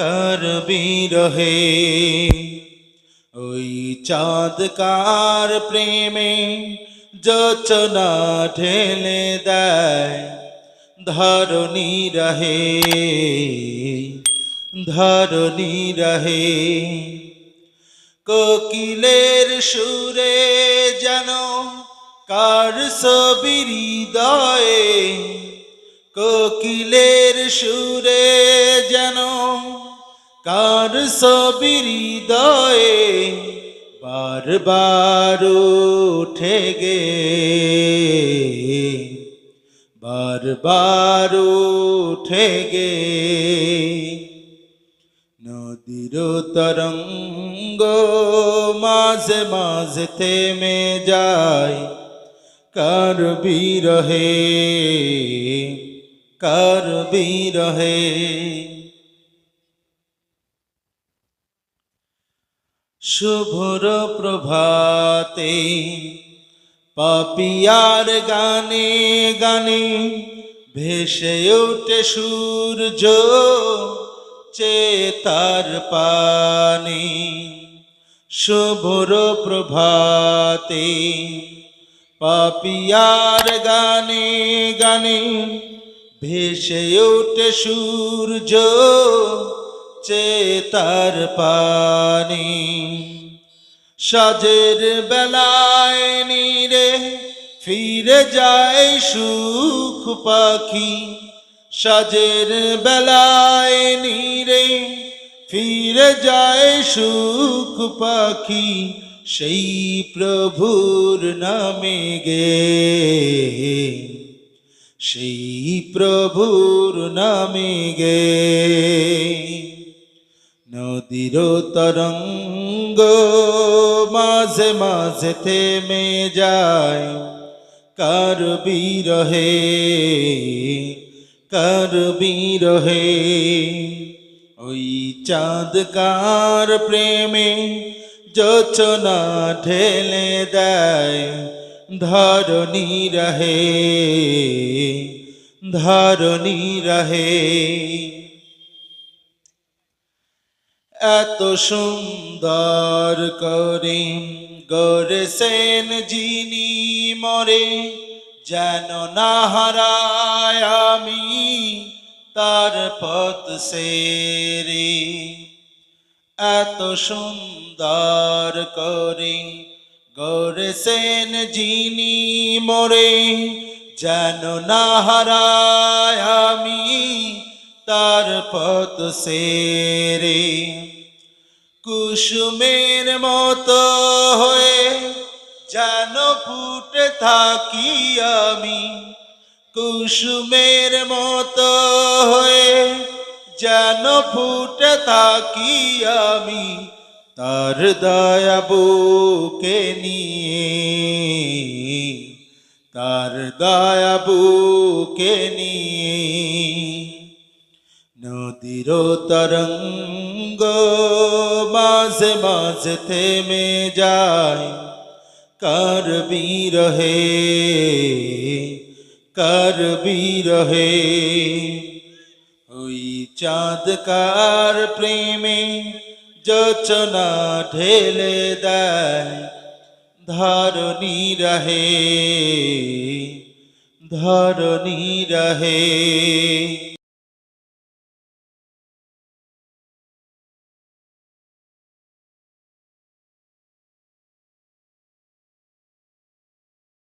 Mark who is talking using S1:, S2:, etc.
S1: কার বিরহে ওই চাঁদ কার প্রেমে যোচনা ঢেলে দেয় ধরণী রহে ধরণী রহে কোকিলের সুরে যেন কার সবির হৃদয়ে কোকিলের সুরে যেন কার সবির হৃদয়ে বারবার উঠে গে। বারবার উঠে গে। নদীর তরঙ্গ মাঝে মাঝে থেমে যায়। কার বিরহে কার বিরহে শুভর প্রভাতে পাপিয়ার গানে গানে ভেসে ওঠে সূর্য চেতার পানে। শুভর প্রভাতে পাপিয়ার গানে গানে ভেসে ওঠে সূর্য চেতার পানি। সাজের বেলায় নীরে ফিরে যায় সুখ পাখি। সাজের বেলায় নীরে ফিরে যায় সুখ পাখি। সেই প্রভুর নামে গে। সেই প্রভুর নামে গে। তরঙ্গ মাঝে মাঝে থেমে যায়। কার বিরহে কার বিরহে, ওই চাঁদ কার প্রেমে যোচনা ঢেলে দেয়। ধরণী রহে ধরণী রহে এত সুন্দর করে গড়েছেন যিনি মরে, যেন না হারায় আমি তার পথ সেরে। এত সুন্দর করে গড়েছেন যিনি মরে, যেন না হারায় আমি তার পথ সেরে। কুসুমের মতো হয়ে যেন ফুটে থাকি আমি। কুসুমের মতো হয়ে যেন ফুটে থাকি আমি। তার দয়া বুকে নিয়ে, তার দয়া বুকে নিয়ে নদীর তরঙ্গ মাঝে মাঝে থেমে যায় কার বিরহে কার বিরহে ওই চাঁদ কার প্রেমে যোচনা ঢেলে দেয় ধরণী রহে ধরণী রহে